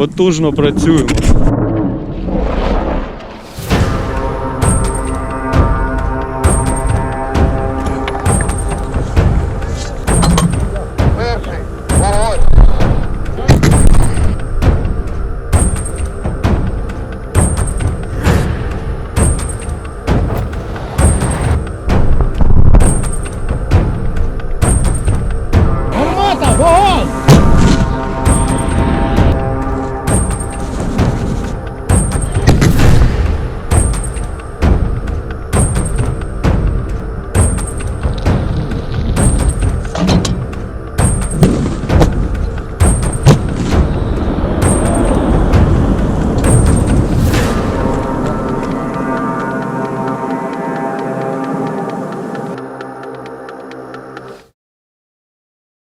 потужно працюємо.